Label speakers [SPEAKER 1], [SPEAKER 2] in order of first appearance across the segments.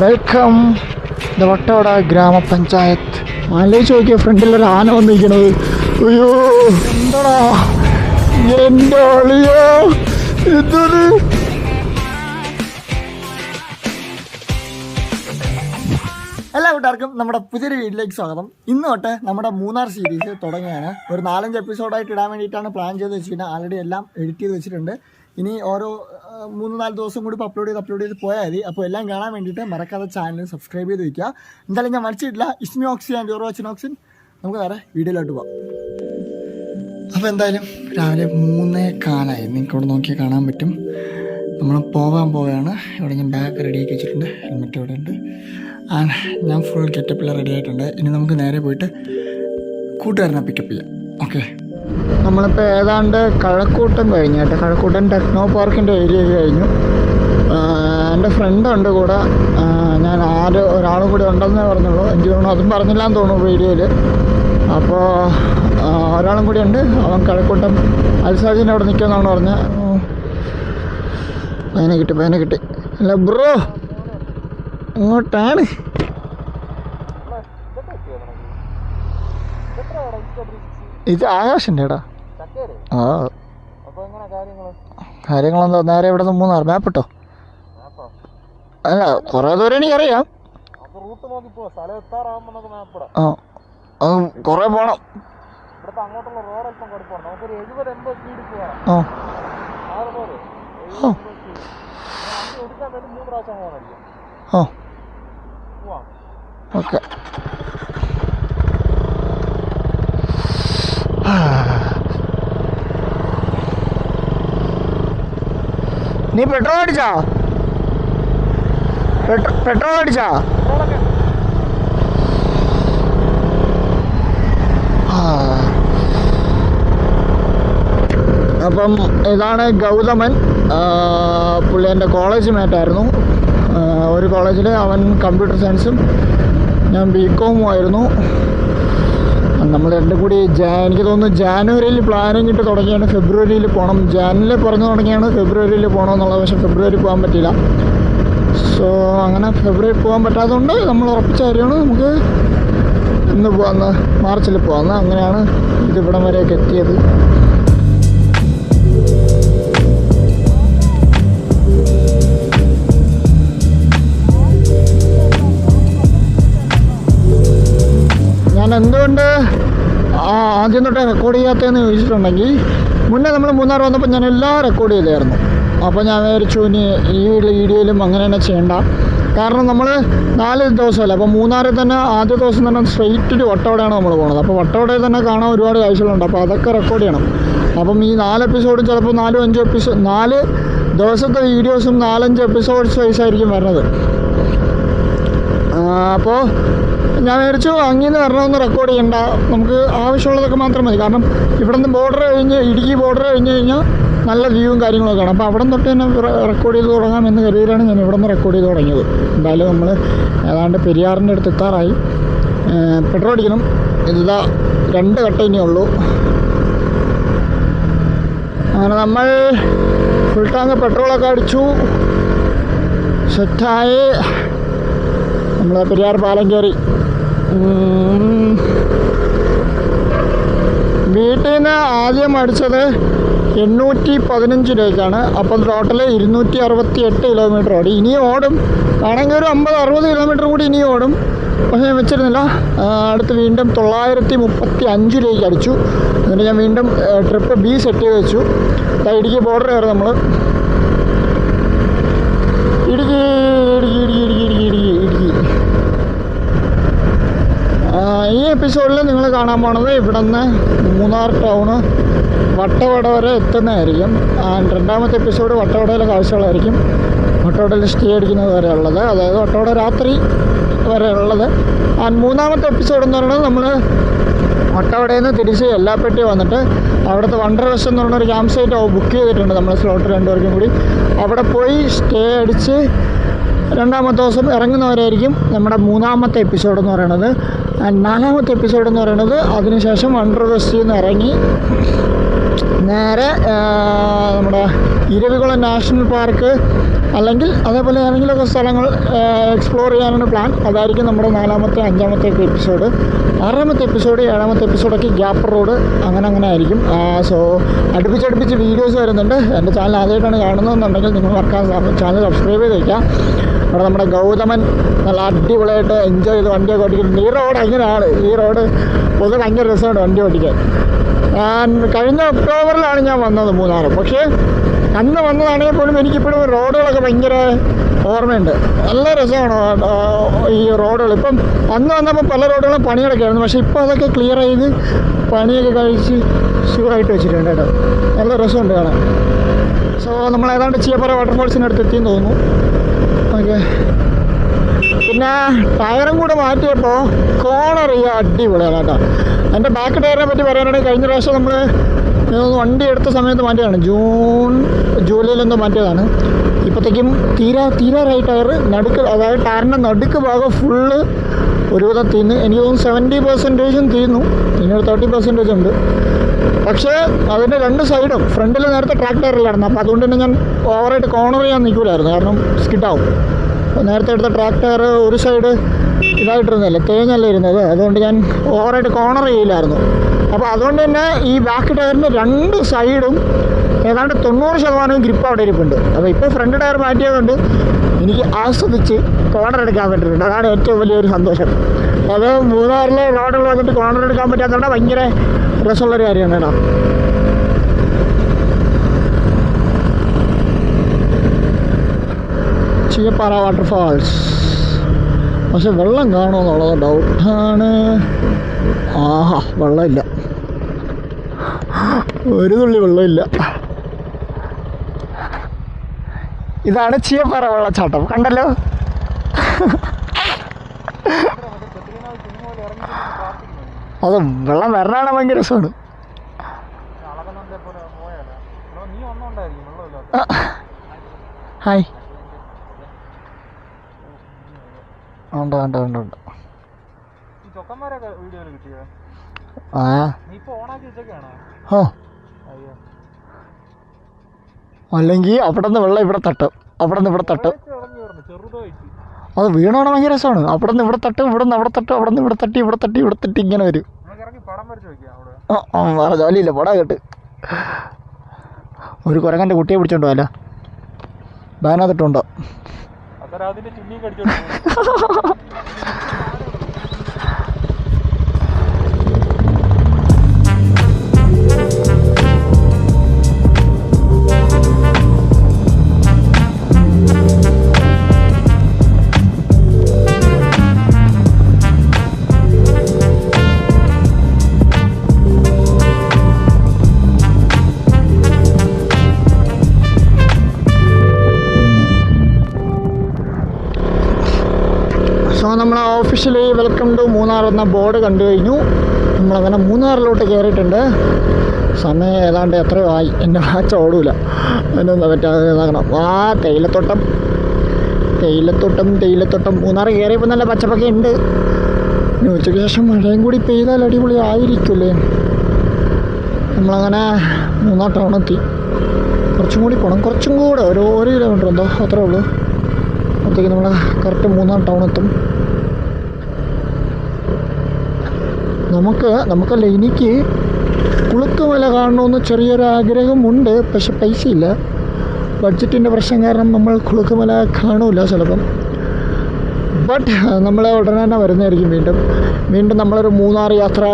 [SPEAKER 1] Welcome the Vattavada ഗ്രാമപഞ്ചായത്ത് ആലോചിച്ച് നോക്കിയ ഫ്രണ്ടിൽ ഒരു ആന വന്നിരിക്കണത്. അയ്യോ എന്താടാ? എന്റെ അളിയോ ഇതൊരു എല്ലാ കൂട്ടുകാർക്കും നമ്മുടെ പുതിയൊരു വീട്ടിലേക്ക് സ്വാഗതം. ഇന്ന് തൊട്ട് നമ്മുടെ മൂന്നാർ സീരീസ് തുടങ്ങുകയാണ്. ഒരു നാലഞ്ച് എപ്പിസോഡായിട്ട് ഇടാൻ വേണ്ടിയിട്ടാണ് പ്ലാൻ ചെയ്ത് വെച്ചിരിക്കുന്നത്. ആൾറെഡി എല്ലാം എഡിറ്റ് ചെയ്ത് വെച്ചിട്ടുണ്ട്. ഇനി ഓരോ മൂന്ന് നാല് ദിവസം കൂടി ഇപ്പോൾ അപ്ലോഡ് ചെയ്ത് അപ്ലോഡ് ചെയ്ത് പോയാൽ മതി. അപ്പോൾ എല്ലാം കാണാൻ വേണ്ടിയിട്ട് മറക്കാതെ ചാനൽ സബ്സ്ക്രൈബ് ചെയ്ത് വയ്ക്കുക എന്തായാലും ഞാൻ മടിച്ചിട്ടില്ല ഓക്സി ആൻഡ് യോറോ ഓക്സിൻ നമുക്ക് വേറെ വീഡിയോയിലോട്ട് പോകാം അപ്പോൾ എന്തായാലും രാവിലെ മൂന്നേ കാലായി. നിങ്ങൾക്ക് ഇവിടെ നോക്കിയാൽ കാണാൻ പറ്റും. നമ്മൾ പോകാൻ പോവുകയാണ്. ഇവിടെ ഞാൻ ബാഗ് റെഡിയാക്കി വെച്ചിട്ടുണ്ട്. ഹെൽമെറ്റ് ഇവിടെ ഉണ്ട്. ആ ഞാൻ ഫുൾ ഗെറ്റപ്പിൽ റെഡി ആയിട്ടുണ്ട്. ഇനി നമുക്ക് നേരെ പോയിട്ട് കൂട്ടുകാരനെ പിക്കപ്പ് ചെയ്യാം. ഓക്കെ നമ്മളിപ്പോൾ ഏതാണ്ട് കഴക്കൂട്ടം കഴിഞ്ഞു കേട്ടോ. കഴക്കൂട്ടം ടെക്നോ പാർക്കിന്റെ ഏരിയ കഴിഞ്ഞു. എന്റെ ഫ്രണ്ട് ഉണ്ട് കൂടെ. ഞാൻ ആര് ഒരാൾ കൂടി ഉണ്ടെന്ന് പറഞ്ഞുള്ളൂ. എനിക്ക് തോന്നുന്നു അതും പറഞ്ഞില്ലാന്ന് തോന്നുന്നു വീഡിയോയിൽ അപ്പോൾ ഒരാളും കൂടി ഉണ്ട്. അവൻ കഴക്കൂട്ടം അൽസാജിന്റെ അവിടെ നിൽക്കുമെന്നാണ് പറഞ്ഞത്. പേന കിട്ടി പേന കിട്ടി. അല്ല ബ്രോ ഇങ്ങോട്ടാണ് ഇത് ആകാശന്റെ എടാ ആ. കാര്യങ്ങളെന്താ നേരെ ഇവിടെ നിന്ന് മൂന്നാർ മാപ്പിട്ടോ അല്ല കുറേ ദൂരം എനിക്കറിയാം. ആ. കുറേ പോണം.
[SPEAKER 2] അങ്ങോട്ടുള്ള റോഡ് അല്പം കൊടുക്കണം നമുക്കൊരു എഴുപത് എൺപത് സ്പീഡിൽ പോകാം എടുക്കാൻ വേണ്ടി മൂന്ന് പ്രാവശ്യം
[SPEAKER 1] ഓക്കെ. നീ പെട്രോൾ അടിച്ചാ? പെട്രോൾ അടിച്ചാ? അപ്പം ഇതാണ് ഗൗതമൻ. പുള്ളി എന്റെ കോളേജ് മേറ്റായിരുന്നു ഒരു കോളേജിൽ അവൻ കമ്പ്യൂട്ടർ സയൻസും ഞാൻ ബി കോമും ആയിരുന്നു. നമ്മൾ രണ്ടും കൂടി ജാ എനിക്ക് തോന്നുന്നു ജാനുവരിയിൽ പ്ലാനിങ് ഇട്ട് തുടങ്ങിയാണ്. ഫെബ്രുവരിയിൽ പോകണം ജാനിൽ പറഞ്ഞു തുടങ്ങിയാണ് ഫെബ്രുവരിയിൽ പോകണമെന്നുള്ളത് പക്ഷേ ഫെബ്രുവരി പോകാൻ പറ്റില്ല സോ അങ്ങനെ ഫെബ്രുവരി പോകാൻ പറ്റാത്തതുകൊണ്ട് നമ്മൾ ഉറപ്പിച്ച കാര്യമാണ്. നമുക്ക് ഇന്ന് പോകാമെന്ന് മാർച്ചിൽ പോകാമെന്ന് അങ്ങനെയാണ് ഇത് ഇവിടം വരെയൊക്കെ എത്തിയത്. എന്തുകൊണ്ട് ആദ്യം തൊട്ടേ റെക്കോർഡ് ചെയ്യാത്തതെന്ന് ചോദിച്ചിട്ടുണ്ടെങ്കിൽ മുന്നേ നമ്മൾ മൂന്നാർ വന്നപ്പോൾ ഞാൻ എല്ലാം റെക്കോർഡ് ചെയ്തായിരുന്നു. അപ്പോൾ ഞാൻ വിചാരിച്ചു ഇനി ഈ വീഡിയോയിലും അങ്ങനെ തന്നെ ചെയ്യണ്ട. കാരണം നമ്മൾ നാല് ദിവസമല്ല അപ്പോൾ മൂന്നാറിൽ തന്നെ ആദ്യ ദിവസം തന്നെ സ്ട്രെയിറ്റ് ഒരു വട്ടവടയാണ് നമ്മൾ പോകുന്നത് അപ്പോൾ വട്ടവടയിൽ തന്നെ കാണാൻ ഒരുപാട് കാഴ്ചകളുണ്ട്. അപ്പോൾ അതൊക്കെ റെക്കോർഡ് ചെയ്യണം. അപ്പം ഈ നാല് എപ്പിസോഡും ചിലപ്പോൾ നാലും അഞ്ചും എപ്പിസോഡ് നാല് ദിവസത്തെ വീഡിയോസും നാലഞ്ച് എപ്പിസോഡ്സ് വൈസ് ആയിരിക്കും വരുന്നത് അപ്പോൾ ഞാൻ വിചാരിച്ചു അങ്ങനെ വരണമെന്ന് റെക്കോർഡ് ചെയ്യണ്ട. നമുക്ക് ആവശ്യമുള്ളതൊക്കെ മാത്രം മതി. കാരണം ഇവിടെ നിന്ന് ബോർഡർ കഴിഞ്ഞ് ഇടുക്കി ബോർഡർ കഴിഞ്ഞ് കഴിഞ്ഞാൽ നല്ല വ്യൂവും കാര്യങ്ങളൊക്കെ ആണ് അപ്പോൾ അവിടെ തൊട്ട് തന്നെ റെക്കോർഡ് ചെയ്ത് തുടങ്ങാം എന്ന് കരുതിയിലാണ് ഞാൻ ഇവിടെ നിന്ന് റെക്കോർഡ് ചെയ്ത് തുടങ്ങിയത്. എന്തായാലും നമ്മൾ ഏതാണ്ട് പെരിയാറിന്റെ അടുത്ത് എത്താറായി. പെട്രോൾ അടിക്കണം. ഇതാ രണ്ട് കട്ട ഇനിയുള്ളൂ അങ്ങനെ നമ്മൾ ഫുൾ ടാങ്ക് പെട്രോളൊക്കെ അടിച്ചു. സെറ്റായി നമ്മൾ പെരിയാർ പാലം കയറി. വീട്ടിൽ നിന്ന് ആദ്യം അടിച്ചത് എണ്ണൂറ്റി പതിനഞ്ച് രൂപയ്ക്കാണ്. അപ്പം ടോട്ടൽ ഇരുന്നൂറ്റി അറുപത്തി എട്ട് കിലോമീറ്റർ ഓടി. ഇനിയും ഓടും. വേണമെങ്കിൽ ഒരു അമ്പത് അറുപത് കിലോമീറ്റർ കൂടി ഇനിയും ഓടും. പക്ഷേ ഞാൻ വെച്ചിരുന്നില്ല. അടുത്ത് വീണ്ടും തൊള്ളായിരത്തി മുപ്പത്തി അഞ്ച് രൂപയ്ക്ക് അടിച്ചു. എന്നിട്ട് ഞാൻ വീണ്ടും ട്രിപ്പ് ബി സെറ്റ് ചെയ്ത് വെച്ചു. ഇടുക്കി ബോർഡർ കയറി നമ്മൾ ഇടുക്കി ഇടുക്കി ഇടുക്കി ഇടുക്കി ഇടുക്കി ഇടുക്കി ആ, ഈ എപ്പിസോഡിൽ നിങ്ങൾ കാണാൻ പോണത് ഇവിടെ നിന്ന് മൂന്നാർ ടൗണ് വട്ടവട വരെ എത്തുന്നതായിരിക്കും. രണ്ടാമത്തെ എപ്പിസോഡ് വട്ടവടയിലെ കാഴ്ചകളായിരിക്കും. വട്ടവടയിൽ സ്റ്റേ അടിക്കുന്നത് ഉള്ളത് അതായത് വട്ടവട രാത്രി വരെ ഉള്ളത് ആൻഡ് മൂന്നാമത്തെ എപ്പിസോഡ് എന്ന് പറയുന്നത് നമ്മൾ വട്ടവടയിൽ നിന്ന് തിരിച്ച് എല്ലാപ്പെട്ടി വന്നിട്ട് അവിടുത്തെ വണ്ടർ വശം എന്ന് പറഞ്ഞൊരു ക്യാമ്പ് സൈറ്റ് ബുക്ക് ചെയ്തിട്ടുണ്ട് നമ്മൾ സ്ലോട്ട് രണ്ടുപേർക്കും കൂടി. അവിടെ പോയി സ്റ്റേ അടിച്ച് രണ്ടാമത്തെ ദിവസം ഇറങ്ങുന്നവരായിരിക്കും നമ്മുടെ മൂന്നാമത്തെ എപ്പിസോഡ് എന്ന് പറയുന്നത്. നാലാമത്തെ എപ്പിസോഡ് എന്ന് പറയുന്നത് അതിനുശേഷം വണ്ടർ വെസ്റ്റിൽ നിന്ന് ഇറങ്ങി. നേരെ നമ്മുടെ ഇരവികുളം നാഷണൽ പാർക്ക് അല്ലെങ്കിൽ അതേപോലെ ഏതെങ്കിലുമൊക്കെ സ്ഥലങ്ങൾ എക്സ്പ്ലോർ ചെയ്യാനാണ് പ്ലാൻ അതായിരിക്കും നമ്മുടെ നാലാമത്തെ അഞ്ചാമത്തെ എപ്പിസോഡ് ആറാമത്തെ എപ്പിസോഡ് ഏഴാമത്തെ എപ്പിസോഡൊക്കെ ഗ്യാപ്പ് റോഡ് അങ്ങനെ അങ്ങനെ ആയിരിക്കും. സോ അടുപ്പിച്ചടുപ്പിച്ച് വീഡിയോസ് വരുന്നുണ്ട്. എന്റെ ചാനൽ ആദ്യമായിട്ടാണ് കാണുന്നതെന്നുണ്ടെങ്കിൽ നിങ്ങൾ മറക്കാൻ ചാനൽ സബ്സ്ക്രൈബ് ചെയ്ത് വയ്ക്കുക അവിടെ നമ്മുടെ ഗൗതമൻ നല്ല അടിപൊളിയായിട്ട് എൻജോയ് ചെയ്ത് വണ്ടിയൊക്കെ ഓടിക്കുന്നുണ്ട് ഈ റോഡ് അങ്ങനെയാണ്. ഈ റോഡ് പൊതുവെ ഭയങ്കര രസമാണ് വണ്ടി ഓടിക്കാൻ. ഞാൻ കഴിഞ്ഞ ഒക്ടോബറിലാണ് ഞാൻ വന്നത് മൂന്നാർ പക്ഷേ അന്ന് വന്നതാണെങ്കിൽ പോലും എനിക്കിപ്പോഴും റോഡുകളൊക്കെ ഭയങ്കര ഓർമ്മയുണ്ട്. നല്ല രസമാണ് ഈ റോഡുകൾ ഇപ്പം അന്ന് വന്നപ്പോൾ പല റോഡുകളും പണികളൊക്കെയായിരുന്നു പക്ഷേ ഇപ്പോൾ അതൊക്കെ ക്ലിയർ ചെയ്ത് പണിയൊക്കെ കഴിച്ച് സുഖമായിട്ട് വെച്ചിട്ടുണ്ട് കേട്ടോ. നല്ല രസമുണ്ട് കാണാൻ. സോ നമ്മൾ ഏതാണ്ട് ചീയപ്പറ വാട്ടർഫോൾസിനടുത്ത് എത്തിയെന്ന് തോന്നുന്നു. ഓക്കെ. പിന്നെ ടയറും കൂടെ മാറ്റിയപ്പോൾ കോണർ ഈ അടിപൊളിയാണ് കേട്ടോ. എന്റെ ബാക്ക് ടയറിനെ പറ്റി പറയാനാണെങ്കിൽ കഴിഞ്ഞ പ്രാവശ്യം നമ്മൾ വണ്ടി എടുത്ത സമയത്ത് മാറ്റിയതാണ്. ജൂൺ ജൂലൈയിലെന്തോ മാറ്റിയതാണ്. ഇപ്പോഴത്തേക്കും തീരാ തീരാറായി ടയർ നടുക്ക് അതായത് ടയറിന്റെ നടുക്ക് ഭാഗം ഫുള്ള് ഒരുവിധം തീർന്ന് എനിക്ക് തോന്നുന്നു സെവന്റി പെർസെന്റേജും തീർന്നു ഇനി ഒരു തേർട്ടി പെർസെന്റേജ് ഉണ്ട്. പക്ഷേ അതിന്റെ രണ്ട് സൈഡും ഫ്രണ്ടിൽ നേരത്തെ ട്രാക്ക് ടയറിലായിരുന്നു അപ്പോൾ അതുകൊണ്ട് തന്നെ ഞാൻ ഓവറായിട്ട് കോർണർ ചെയ്യാൻ നിൽക്കില്ലായിരുന്നു കാരണം സ്കിഡാവും നേരത്തെ എടുത്ത ട്രാക്ക് ടയർ ഒരു സൈഡ് ഇതായിട്ടിരുന്നല്ലേ തേങ്ങല്ല ഇരുന്നത്. അതുകൊണ്ട് ഞാൻ ഓവറായിട്ട് കോർണർ ചെയ്യില്ലായിരുന്നു. അപ്പോൾ അതുകൊണ്ട് തന്നെ ഈ ബാക്ക് ടയറിന്റെ രണ്ട് സൈഡും ഏതാണ്ട് തൊണ്ണൂറ് ശതമാനവും ഗ്രിപ്പ് അവിടെ ഇരിപ്പുണ്ട്. അപ്പോൾ ഇപ്പോൾ ഫ്രണ്ട് ടയർ മാറ്റിയതുകൊണ്ട് എനിക്ക് ആസ്വദിച്ച് കോർണർ എടുക്കാൻ പറ്റുന്നുണ്ട് അതാണ് ഏറ്റവും വലിയൊരു സന്തോഷം. അത് മൂന്നാറിലെ റോഡുകൾ വന്നിട്ട് കോർണർ എടുക്കാൻ പറ്റാത്തതുകൊണ്ട് ഭയങ്കര രസമുള്ളൊരു കാര്യമാണ് കേട്ടോ. ചീയപ്പാറ വാട്ടർഫാൾസ് പക്ഷെ വെള്ളം കാണുമെന്നുള്ളത് ഡൗട്ടാണ് ആഹാ വെള്ളമില്ല. ഒരു തുള്ളി വെള്ളമില്ല. ഇതാണ് ചീയപ്പാറ വെള്ളച്ചാട്ടം. കണ്ടല്ലോ? അത് വെള്ളം വരണാണ് ഭയങ്കര രസമാണ്. ഹായ്. ഉണ്ട് ഉണ്ട് ഉണ്ട് ഉണ്ട് ആ. ഓ അല്ലെങ്കിൽ അവിടെ നിന്ന് വെള്ളം ഇവിടെ തട്ടും. അവിടെ നിന്ന് ഇവിടെ തട്ടും. അത് വീണാണ് ഭയങ്കര രസമാണ്. അവിടെ നിന്ന് ഇവിടെ തട്ടും ഇവിടെ നിന്ന് അവിടെ തട്ടും അവിടെ നിന്ന് ഇവിടെ തട്ടി ഇവിടെ തട്ടി ഇവിടെ തട്ടി ഇങ്ങനെ വരും. വേറെ ജോലിയില്ല പടാ കേട്ട്. ഒരു കുരങ്ങന്റെ കുട്ടിയെ പിടിച്ചോണ്ട് പോയല്ല. ബാനകത്തിട്ടുണ്ടോ സോ നമ്മൾ ഓഫീഷ്യലി വെൽക്കം ടു മൂന്നാർ എന്ന ബോർഡ് കണ്ടു കഴിഞ്ഞു. നമ്മളങ്ങനെ മൂന്നാറിലോട്ട് കയറിയിട്ടുണ്ട് സമയം ഏതാണ്ട് എത്രയോ ആയി. എന്റെ വാച്ച് ഓടൂല അതിനൊന്നും പറ്റാതെ ഇതാക്കണം. ആ തേയിലത്തോട്ടം. തേയിലത്തോട്ടം തേയിലത്തോട്ടം. മൂന്നാർ കയറിയപ്പോൾ നല്ല പച്ചപ്പൊക്കെ ഉണ്ട്. ഉച്ചയ്ക്ക് ശേഷം മഴയും കൂടി പെയ്താൽ അടിപൊളി ആയിരിക്കുമല്ലേ? നമ്മളങ്ങനെ മൂന്നാർ ടൗണെത്തി കുറച്ചും കൂടി പോകണം കുറച്ചും കൂടെ ഒരു ഒരു കിലോമീറ്റർ എന്തോ അത്രേ ഉള്ളൂ. അപ്പോഴത്തേക്ക് നമ്മൾ കറക്റ്റ് മൂന്നാം ടൗൺ എത്തും. നമുക്ക് നമുക്കല്ല എനിക്ക് കുളുക്കുമല കാണണമെന്ന് ചെറിയൊരു ആഗ്രഹമുണ്ട് പക്ഷെ പൈസയില്ല. ബഡ്ജറ്റിന്റെ പ്രശ്നം കാരണം നമ്മൾ കുളുക്കുമല കാണില്ല ചിലപ്പം. ബട്ട് നമ്മൾ ഉടനെ തന്നെ വരുന്നതായിരിക്കും വീണ്ടും. വീണ്ടും നമ്മളൊരു മൂന്നാർ യാത്ര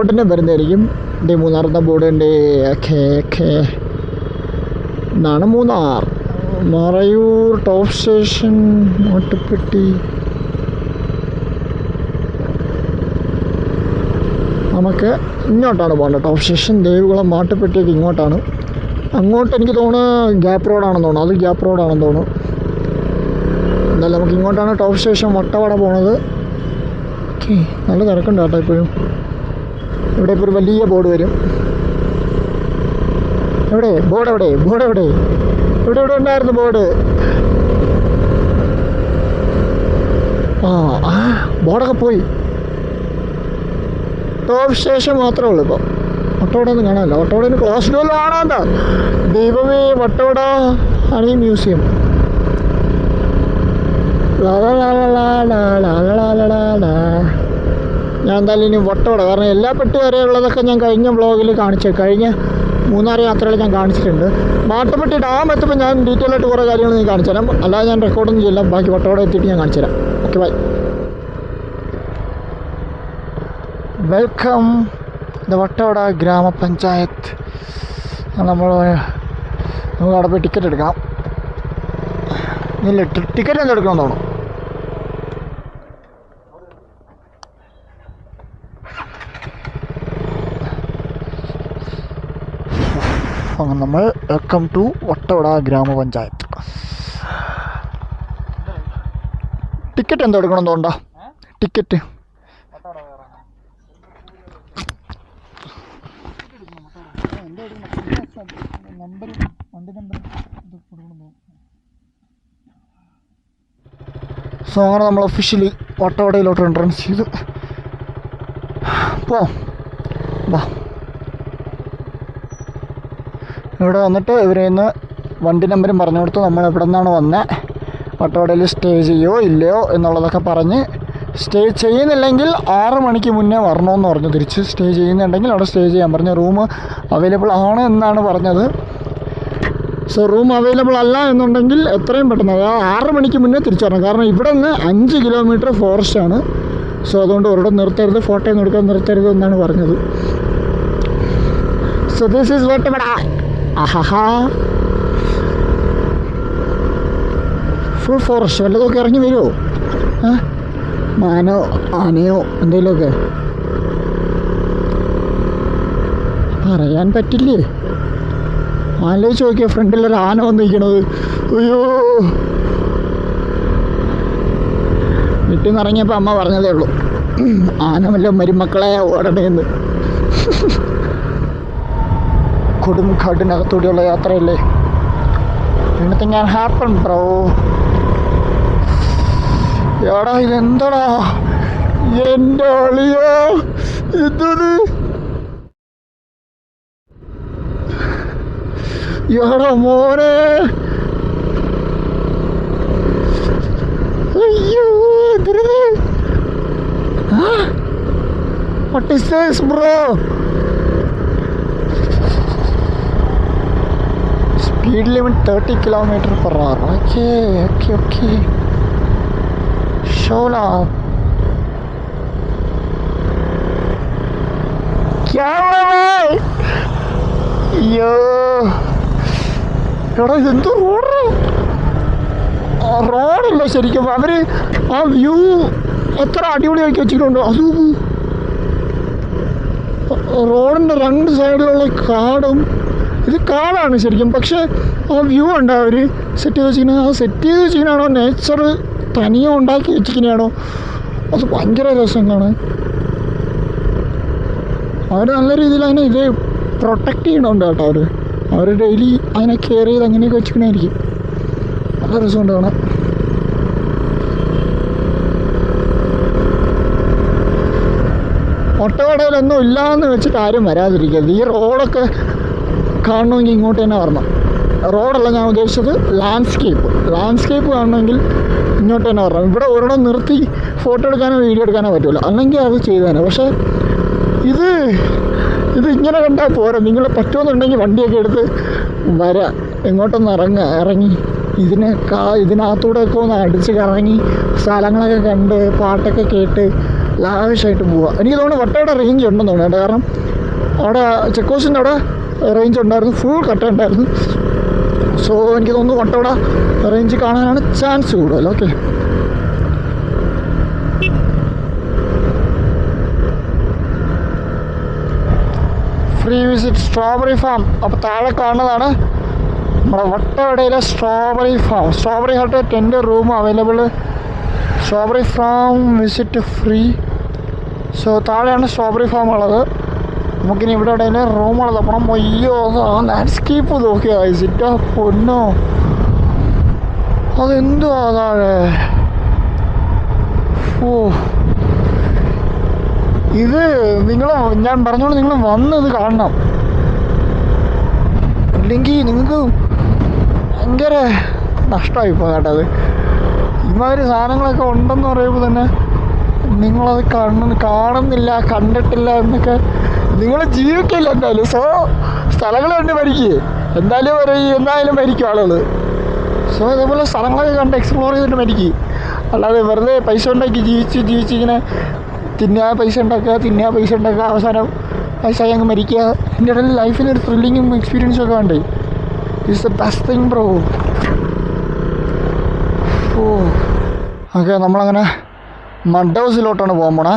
[SPEAKER 1] ഉടനെ വരുന്നതായിരിക്കും. എന്റെ മൂന്നാർ എന്ന ബോർഡ് ഉണ്ട് ഓക്കെ ഓക്കെ എന്നാണ് മൂന്നാർ. മറയൂർ ടോപ്പ് സ്റ്റേഷൻ മാട്ടുപ്പെട്ടി നമുക്ക് ഇങ്ങോട്ടാണ് പോകേണ്ടത്. ടോപ്പ് സ്റ്റേഷൻ ദേവികുളം മാട്ടുപ്പെട്ടിയൊക്കെ ഇങ്ങോട്ടാണ്. അങ്ങോട്ട് എനിക്ക് തോന്നുന്നു ഗ്യാപ്പ് റോഡാണെന്ന് തോന്നുന്നു. അത് ഗ്യാപ്പ് റോഡാണെന്ന് തോന്നുന്നു. എന്തായാലും നമുക്ക് ഇങ്ങോട്ടാണ് ടോപ്പ് സ്റ്റേഷൻ വട്ടവട പോണത്. ഓക്കെ നല്ല തിരക്കുണ്ട് കേട്ടോ ഇപ്പോഴും. ഇവിടെ ഇപ്പോൾ ഒരു വലിയ ബോർഡ് വരും. എവിടെ? ബോർഡ് എവിടെ? ബോർഡ് എവിടെ? ഇവിടെ ഇവിടെ ഉണ്ടായിരുന്നു ബോർഡ് ആ ആ ബോർഡൊക്കെ പോയി ടോപ്പ് സ്റ്റേഷൻ മാത്രമേ ഉള്ളൂ ഇപ്പോൾ വട്ടോട ഒന്നും കാണാമല്ല വട്ടോടന് കാണാൻ കാണാണ്ട ദൈവമേ വട്ടോട ആണ് ഈ മ്യൂസിയം ഞാൻ എന്തായാലും ഇനി വട്ടോട കാരണം എല്ലാ പെട്ടി വരെയുള്ളതൊക്കെ ഞാൻ കഴിഞ്ഞ ബ്ലോഗിൽ കാണിച്ചു കഴിഞ്ഞ മൂന്നാറ് യാത്രകൾ ഞാൻ കാണിച്ചിട്ടുണ്ട്. മാട്ടുപ്പെട്ടി ഡാം എത്തുമ്പോൾ ഞാൻ ഡീറ്റെയിൽ ആയിട്ട് കുറേ കാര്യങ്ങൾ നീ കാണിച്ചു തരാം അല്ലാതെ ഞാൻ റെക്കോർഡൊന്നും ചെയ്യില്ല. ബാക്കി വട്ടവട എത്തിയിട്ട് ഞാൻ കാണിച്ചു തരാം okay bye welcome the Vattavada ഗ്രാമപഞ്ചായത്ത്. നമ്മൾ നമുക്ക് അവിടെ പോയി ടിക്കറ്റ് എടുക്കണം. ഇല്ല ടിക്കറ്റ് എന്താ എടുക്കണം തോന്നുന്നു. അങ്ങനെ നമ്മൾ. വെൽക്കം ടു വട്ടവട ഗ്രാമപഞ്ചായത്ത്. ടിക്കറ്റ് എന്താ എടുക്കണം തോണ്ട ടിക്കറ്റ് നമ്പർ വണ്ടി നമ്പർ സോ അങ്ങനെ നമ്മൾ ഒഫീഷ്യലി വട്ടവടയിലോട്ട് എൻട്രൻസ് ചെയ്തു. പോ. വാ. ഇവിടെ വന്നിട്ട് ഇവരിൽ നിന്ന് വണ്ടി നമ്പരും പറഞ്ഞു കൊടുത്തു. നമ്മൾ എവിടെ നിന്നാണ് വന്നത് വട്ടവടയിൽ സ്റ്റേ ചെയ്യോ ഇല്ലയോ എന്നുള്ളതൊക്കെ പറഞ്ഞ് സ്റ്റേ ചെയ്യുന്നില്ലെങ്കിൽ ആറ് മണിക്ക് മുന്നേ വരണമെന്ന് പറഞ്ഞു. തിരിച്ച് സ്റ്റേ ചെയ്യുന്നുണ്ടെങ്കിൽ അവിടെ സ്റ്റേ ചെയ്യാൻ പറഞ്ഞു. റൂം അവൈലബിൾ ആണ് എന്നാണ് പറഞ്ഞത്. സോ റൂം അവൈലബിൾ അല്ല എന്നുണ്ടെങ്കിൽ എത്രയും പെട്ടെന്ന് അതായത് ആറ് മണിക്ക് മുന്നേ തിരിച്ചു കാരണം ഇവിടെ നിന്ന് അഞ്ച് കിലോമീറ്റർ ഫോറസ്റ്റ് ആണ്. സോ അതുകൊണ്ട് ഒരിടം നിർത്തരുത്. ഫോട്ടോ ഒന്നും എടുക്കാൻ നിർത്തരുത് എന്നാണ് പറഞ്ഞത്. സോ ദിസ് ഈസ് വട്ടവട ആഹാ. ഫുൾ ഫോറസ്റ്റ് വല്ലതൊക്കെ ഇറങ്ങി വരുമോ മാനോ ആനയോ എന്തെങ്കിലുമൊക്കെ? പറയാൻ പറ്റില്ലേ? ആലോചിച്ച് നോക്കിയ ഫ്രണ്ടിലൊരു ആന വന്നിരിക്കണത്. അയ്യോ. വീട്ടിൽ നിന്ന് ഇറങ്ങിയപ്പോൾ അമ്മ പറഞ്ഞതേ ഉള്ളൂ. ആന വല്ല മരുമക്കളെ ഓടണേന്ന്. കൊടും കാട്ടിനകത്തൂടെയുള്ള യാത്രയല്ലേ? anything ഞാൻ ഹാപ്പൺ ബ്രോ. എടാ ഇതെന്താടാ? എന്റെ ഒളിയോ എന്തത് എടാ മോനെ. അയ്യോ എന്തത് What is this, bro? Speed limit thirty kilometre per hour okay okay okay Shola അയ്യോ എടാ ഇതെന്തോ റോഡ് റോഡില്ല ശരിക്കും അവർ ആ വ്യൂ എത്ര അടിപൊളിയാക്കി വെച്ചിട്ടുണ്ട് അതും റോഡിന്റെ രണ്ട് സൈഡിലുള്ള കാടും ഇത് കാടാണ് ശരിക്കും. പക്ഷേ ആ വ്യൂ ഉണ്ട് അവർ സെറ്റ് ചെയ്ത് വെച്ചിരിക്കുന്നത്. ആ സെറ്റ് ചെയ്ത് വെച്ചിരിക്കണാണോ നേച്ചർ തനിയെ ഉണ്ടാക്കി വെച്ചിരിക്കണാണോ അത് ഭയങ്കര രസം കാണാൻ അവർ നല്ല രീതിയിൽ അതിനെ ഇത് പ്രൊട്ടക്റ്റ് ചെയ്യണമുണ്ട് കേട്ടോ അവർ അവർ ഡെയിലി അതിനെ കെയർ ചെയ്ത് അങ്ങനെയൊക്കെ വെച്ചിരിക്കണായിരിക്കും നല്ല രസമുണ്ട് കാണാൻ. ഒട്ടകടയിലൊന്നും ഇല്ലാന്ന് വെച്ചിട്ട് ആരും വരാതിരിക്കരുത്. ഈ റോഡൊക്കെ കാണണമെങ്കിൽ ഇങ്ങോട്ട് തന്നെ വരണം. റോഡല്ല ഞാൻ ഉദ്ദേശിച്ചത് ലാൻഡ്സ്കേപ്പ് ലാൻഡ്സ്കേപ്പ് കാണണമെങ്കിൽ ഇങ്ങോട്ട് തന്നെ വരണം. ഇവിടെ ഒരിടം നിർത്തി ഫോട്ടോ എടുക്കാനോ വീഡിയോ എടുക്കാനോ പറ്റില്ല അല്ലെങ്കിൽ അത് ചെയ്തേനെ പക്ഷേ ഇത് ഇത് ഇങ്ങനെ കണ്ടാൽ പോരാ. നിങ്ങൾ പറ്റുമെന്നുണ്ടെങ്കിൽ വണ്ടിയൊക്കെ എടുത്ത് വരാം. എങ്ങോട്ടൊന്ന് ഇറങ്ങ ഇറങ്ങി. ഇതിനെ കാ ഇതിനകത്തൂടെ ഒക്കെ ഒന്ന് അടിച്ച് കറങ്ങി സ്ഥലങ്ങളൊക്കെ കണ്ട് പാട്ടൊക്കെ കേട്ട് ലാവിഷായിട്ട് പോവുക എനിക്ക് തോന്നുന്നു വട്ടയുടെ റേഞ്ച് ഉണ്ടെന്ന് തോന്നുന്നു കാരണം അവിടെ ചെക്ക് പോസ്റ്റിന്റെ അവിടെ റേഞ്ച് ഉണ്ടായിരുന്നു. ഫുൾ കട്ട ഉണ്ടായിരുന്നു. സോ എനിക്ക് തോന്നുന്നു വട്ടവട റേഞ്ച് കാണാനാണ് ചാൻസ് കൂടുതൽ. Okay free visit strawberry farm അപ്പോൾ താഴെ കാണുന്നതാണ് നമ്മുടെ വട്ടവടയിലെ strawberry farm strawberry hut tent room available strawberry farm visit free so താഴെയാണ് സ്ട്രോബെറി ഫാം ഉള്ളത്. നമുക്കിനി ഇവിടെ ഇടയിൽ റൂമുള്ളത് അപ്പം അയ്യോ ലാൻഡ്സ്കേപ്പ് നോക്കിയാ സിറ്റാ പൊന്നോ. അതെന്തുവാ താഴെ? ഓ ഇത് നിങ്ങൾ ഞാൻ പറഞ്ഞോളൂ നിങ്ങൾ വന്ന് ഇത് കാണണം. ഇല്ലെങ്കിൽ നിങ്ങൾക്ക് ഭയങ്കര നഷ്ടമായി ഇപ്പോൾ കേട്ടത് ഇമാതിരി സാധനങ്ങളൊക്കെ ഉണ്ടെന്ന് പറയുമ്പോൾ തന്നെ നിങ്ങളത് കാണുന്ന കാണുന്നില്ല കണ്ടിട്ടില്ല എന്നൊക്കെ നിങ്ങൾ ജീവിക്കില്ല എന്തായാലും. സോ സ്ഥലങ്ങൾ കണ്ട് മരിക്കുക എന്തായാലും ഒരു എന്തായാലും മരിക്കും ആളുകൾ സോ ഇതേപോലെ സ്ഥലങ്ങളൊക്കെ കണ്ട് എക്സ്പ്ലോർ ചെയ്തിട്ട് മരിക്കുക അല്ലാതെ വെറുതെ പൈസ ഉണ്ടാക്കി ജീവിച്ച് ജീവിച്ച് ഇങ്ങനെ തിന്നാ പൈസ ഉണ്ടാക്കുക തിന്നാ പൈസ ഉണ്ടാക്കുക അവസാനം പൈസ അങ്ങ് മരിക്കുക. എന്റെ ഇടയിൽ ലൈഫിൽ ഒരു ത്രില്ലിങ്ങും എക്സ്പീരിയൻസും ഒക്കെ വേണ്ടേ it's the best thing bro oh okay നമ്മളങ്ങനെ മഡ് ഹൗസിലോട്ടാണ് പോകാൻ പോണേ.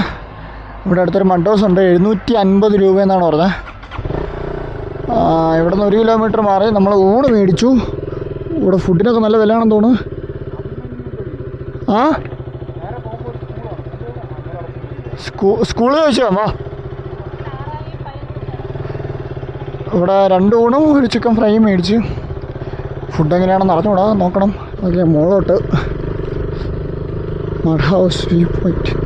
[SPEAKER 1] ഇവിടെ അടുത്തൊരു മണ്ടോസ് ഉണ്ട്. എഴുന്നൂറ്റി അൻപത് രൂപ എന്നാണ് പറഞ്ഞത്. ഇവിടെ നിന്ന് ഒരു കിലോമീറ്റർ മാറി നമ്മൾ ഊണ് മേടിച്ചു. ഇവിടെ ഫുഡിനൊക്കെ നല്ല വിലയാണെന്ന് തോന്നുന്നു. ആ? സ്കൂ സ്കൂളിൽ ചോദിച്ചോ? വാ. ഇവിടെ രണ്ട് ഊണും ഒരു ചിക്കൻ ഫ്രൈയും മേടിച്ച്. ഫുഡ് എങ്ങനെയാണെന്ന് അറിഞ്ഞുകൂടാ. നോക്കണം. അതിലെ മോളോട്ട്. മഡ് ഹൗസ് വ്യൂ പോയിന്റ്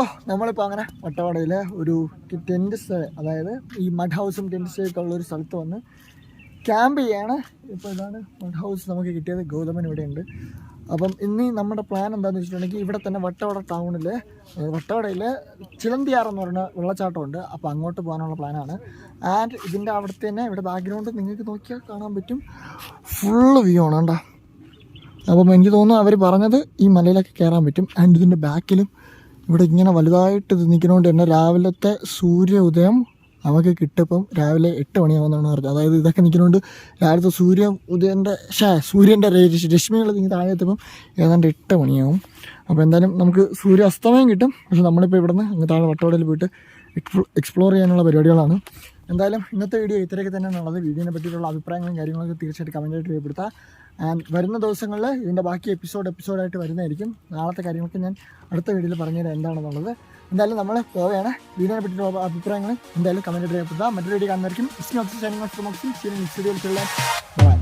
[SPEAKER 1] അപ്പോൾ നമ്മളിപ്പോൾ അങ്ങനെ വട്ടവാടയിൽ ഒരു ടെന്റ് സ്റ്റേ അതായത് ഈ മഡ് ഹൗസും ടെന്റ് സ്റ്റേ ഒക്കെ ഉള്ളൊരു സ്ഥലത്ത് വന്ന് ക്യാമ്പ് ചെയ്യാണ്. ഇപ്പോൾ ഇതാണ് മഡ് ഹൗസ് നമുക്ക് കിട്ടിയത്. ഗൗതമൻ ഇവിടെ ഉണ്ട്. അപ്പം ഇനി നമ്മുടെ പ്ലാൻ എന്താണെന്ന് വെച്ചിട്ടുണ്ടെങ്കിൽ ഇവിടെ തന്നെ വട്ടവട ടൗണിൽ വട്ടവടയിൽ ചിലന്തിയാർ എന്ന് പറയുന്ന വെള്ളച്ചാട്ടമുണ്ട് അപ്പോൾ അങ്ങോട്ട് പോകാനുള്ള പ്ലാനാണ് ആൻഡ് ഇതിന്റെ അവിടുത്തെ തന്നെ ഇവിടെ ബാക്ക്ഗ്രൗണ്ട് നിങ്ങൾക്ക് നോക്കിയാൽ കാണാൻ പറ്റും. ഫുള്ള് വ്യൂ ആണ് കേട്ടോ അപ്പം എനിക്ക് തോന്നുന്നു അവർ പറഞ്ഞത് ഈ മലയിലൊക്കെ കയറാൻ പറ്റും. ആൻഡ് ഇതിന്റെ ബാക്കിലും ഇവിടെ ഇങ്ങനെ വലുതായിട്ട് നിൽക്കുന്നതുകൊണ്ട് തന്നെ രാവിലത്തെ സൂര്യ ഉദയം നമുക്ക് കിട്ടിയപ്പം രാവിലെ എട്ട് മണിയാവുമെന്നാണ് പറഞ്ഞത്. അതായത് ഇതൊക്കെ നിൽക്കുന്നതുകൊണ്ട് രാവിലത്തെ സൂര്യ ഉദയന്റെ ഷേ സൂര്യന്റെ രശ്മികൾ ഇങ്ങനെ താഴെ എത്തുമ്പം ഏതാണ്ട് എട്ട് മണിയാവും. അപ്പോൾ എന്തായാലും നമുക്ക് സൂര്യ അസ്തമയം കിട്ടും. പക്ഷെ നമ്മളിപ്പോൾ ഇവിടുന്ന് അങ്ങ് താഴെ വട്ടവടയിൽ പോയിട്ട് എക്സ്പ്ലോർ ചെയ്യാനുള്ള പരിപാടികളാണ്. എന്തായാലും ഇന്നത്തെ വീഡിയോ ഇത്രയൊക്കെ തന്നെയാണുള്ളത്. വീഡിയോനെ പറ്റിയിട്ടുള്ള അഭിപ്രായങ്ങളും കാര്യങ്ങളൊക്കെ തീർച്ചയായിട്ടും കമന്റായിട്ട് രേഖപ്പെടുത്താം ആൻഡ് വരുന്ന ദിവസങ്ങളിൽ ഇതിന്റെ ബാക്കി എപ്പിസോഡ് എപ്പിസോഡായിട്ട് വരുന്നതായിരിക്കും. നാളത്തെ കാര്യങ്ങളൊക്കെ ഞാൻ അടുത്ത വീഡിയോയിൽ പറഞ്ഞുതരാം എന്താണെന്നുള്ളത്. എന്തായാലും നമ്മൾ പോവുകയാണ്. വീഡിയോനെ പറ്റിയിട്ടുള്ള അഭിപ്രായങ്ങൾ എന്തായാലും കമന്റായിട്ട് രേഖപ്പെടുത്താം മറ്റൊരു വീഡിയോ കാണുന്നതായിരിക്കും. ഇസ്മി ചാനൽ നെക്സ്റ്റ് വീഡിയോയിലുള്ള ബൈ